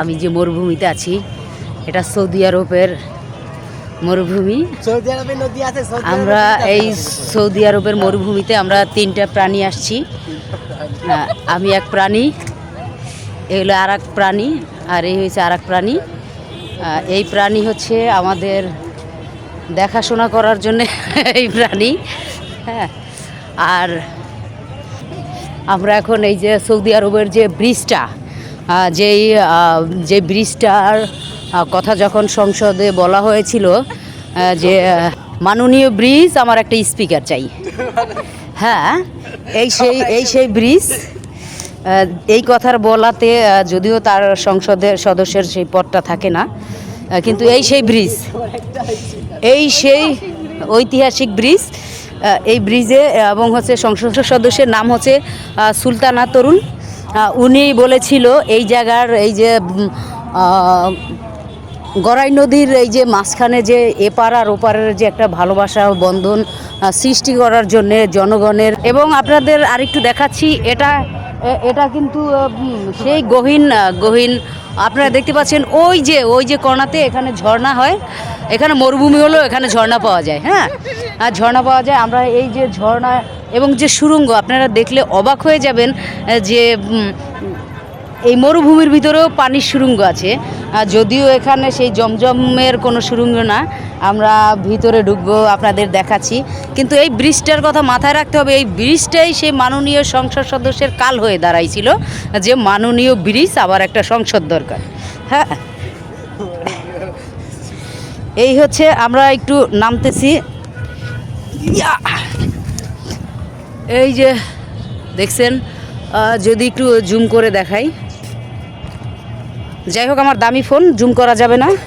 আমি যে মরুভূমিতে আছি এটা সৌদি আরবের মরুভূমি। সৌদি আরবে নদী আছে আমরা এই সৌদি আরবের মরুভূমিতে আমরা তিনটা প্রাণী আসছি। আমি এক প্রাণী এই হলো আর এক প্রাণী আর এই হয়েছে আর এক প্রাণী এই প্রাণী হচ্ছে আমাদের দেখাশোনা করার জন্য এই প্রাণী। হ্যাঁ আর আমরা এখন এই যে সৌদি আরবের যে ব্রিজটা যেই যে ব্রিজটার কথা যখন সংসদে বলা হয়েছিল যে মাননীয় ব্রিজ, আমার একটা স্পিকার চাই। হ্যাঁ এই সেই এই সেই ব্রিজ এই কথার বলাতে যদিও তার সংসদের সদস্যের সেই পদটা থাকে না কিন্তু এই সেই ব্রিজ, এই সেই ঐতিহাসিক ব্রিজ এই ব্রিজে, এবং হচ্ছে সংসদ সদস্যের নাম হচ্ছে সুলতানা তরুণ। উনি বলেছিল এই জায়গার এই যে গড়াই নদীর এই যে মাঝখানে যে এপার আর ওপারের যে একটা ভালোবাসা বন্ধন সৃষ্টি করার জন্য জনগণের এবং আপনাদের আরেকটু দেখাচ্ছি, এটা এটা কিন্তু সেই গহীন গহীন, আপনারা দেখতে পাচ্ছেন, ওই যে ওই যে কর্নাতে এখানে ঝর্ণা হয়। এখানে মরুভূমি হলো এখানে ঝর্ণা পাওয়া যায় হ্যাঁ? আর ঝর্ণা পাওয়া যায়, আমরা এই যে ঝর্ণা এবং যে সুরঙ্গ, আপনারা দেখলে অবাক হয়ে যাবেন যে এই মরুভূমির ভিতরেও পানির সুরঙ্গ আছে। যদিও এখানে সেই জমজমের কোনো সুরঙ্গ না, আমরা ভিতরে ঢুকবো, আপনাদের দেখাচ্ছি। কিন্তু এই ব্রিজটার কথা মাথায় রাখতে হবে, এই ব্রিজটাই সেই মাননীয় সংসদ সদস্যের কাল হয়ে দাঁড়াইছিল, যে মাননীয় ব্রিজ আবার একটা সংসদ দরকার হ্যাঁ? এই হচ্ছে আমরা একটু নামতেছি। এই যে দেখছেন যদি একটু জুম করে দেখাই। যাই হোক আমার দামি ফোন জুম করা যাবে না।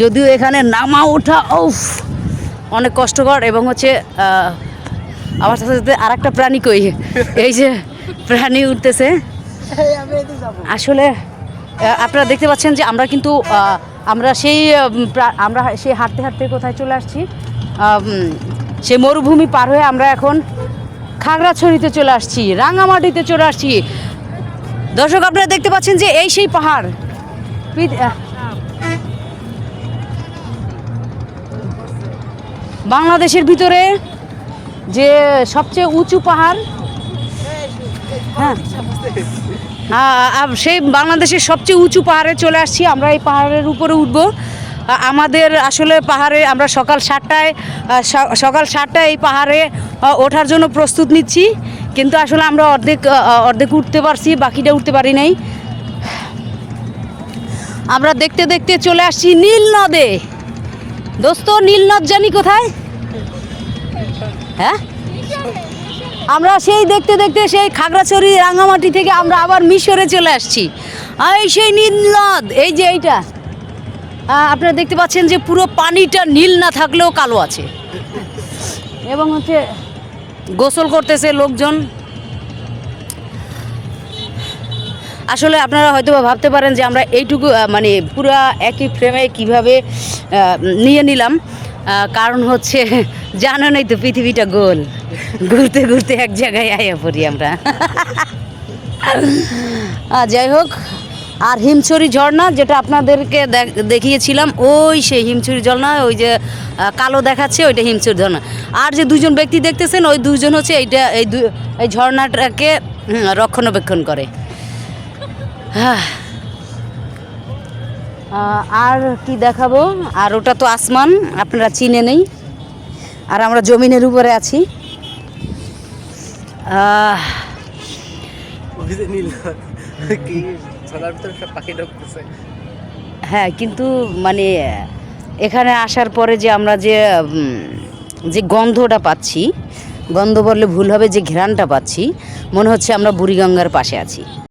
যদিও এখানে নামা ওঠা উফ অনেক কষ্টকর এবং হচ্ছে আমার সাথে সাথে আর একটা প্রাণী কই? এই যে প্রাণী উঠতেছে। আসলে আপনারা দেখতে পাচ্ছেন যে আমরা কিন্তু আমরা সেই আমরা সেই হাঁটতে হাঁটতে কোথায় চলে আসছি। সেই মরুভূমি পার হয়ে আমরা এখন খাগড়াছড়িতে চলে আসছি, রাঙামাটিতে চলে আসছি। দর্শক, আপনারা দেখতে পাচ্ছেন যে এই সেই পাহাড়। বাংলাদেশের ভিতরে যে সবচেয়ে উঁচু পাহাড় হ্যাঁ সেই বাংলাদেশের সবচেয়ে উঁচু পাহাড়ে চলে আসছি। আমরা এই পাহাড়ের উপরে উঠব। আমাদের আসলে পাহাড়ে আমরা সকাল সাতটায় সকাল সাতটায় এই পাহাড়ে ওঠার জন্য প্রস্তুত নিচ্ছি। কিন্তু আসলে আমরা অর্ধেক অর্ধেক উঠতে পারছি, বাকিটা উঠতে পারি নাই। আমরা দেখতে দেখতে চলে আসছি নীল নদে। দোস্ত, নীল নদ জানি কোথায়? হ্যাঁ? আমরা সেই দেখতে দেখতে সেই খাগড়াছড়ি রাঙামাটি থেকে আমরা আবার মিশরে চলে আসছি। এই সেই নীল নদ, এই যে এইটা। আপনারা দেখতে পাচ্ছেন যে পুরো পানিটা নীল না থাকলেও কালো আছে। এবং হচ্ছে গোসল করতেছে লোকজন। আসলে আপনারা হয়তো ভাবতে পারেন যে আমরা এইটুকু মানে পুরা একই ফ্রেমে কীভাবে নিয়ে নিলাম। কারণ হচ্ছে জানেনই তো পৃথিবীটা গোল। ঘুরতে ঘুরতে এক জায়গায় আয়া পড়ি আমরা। যাই হোক আর হিমছড়ি ঝর্ণা যেটা আপনাদেরকে দেখ- দেখিয়েছিলাম ওই সেই হিমছড়ি ঝর্ণা ওই যে কালো দেখাচ্ছে ওইটা হিমছড়ি ঝর্ণা। আর যে দুজন ব্যক্তি দেখতেছেন ওই দুজন হচ্ছে এইটা এই এই ঝর্ণাটাকে রক্ষণাবেক্ষণ করে। আহ, আর কি দেখাবো? আর ওটা তো আসমান আপনারা চিনে নেই। আর আমরা জমিনের উপরে আছি। হ্যাঁ কিন্তু মানে এখানে আসার পরে যে আমরা যে যে গন্ধটা পাচ্ছি গন্ধ বললে ভুল হবে যে ঘ্রাণটা পাচ্ছি মনে হচ্ছে আমরা বুড়িগঙ্গার পাশে আছি।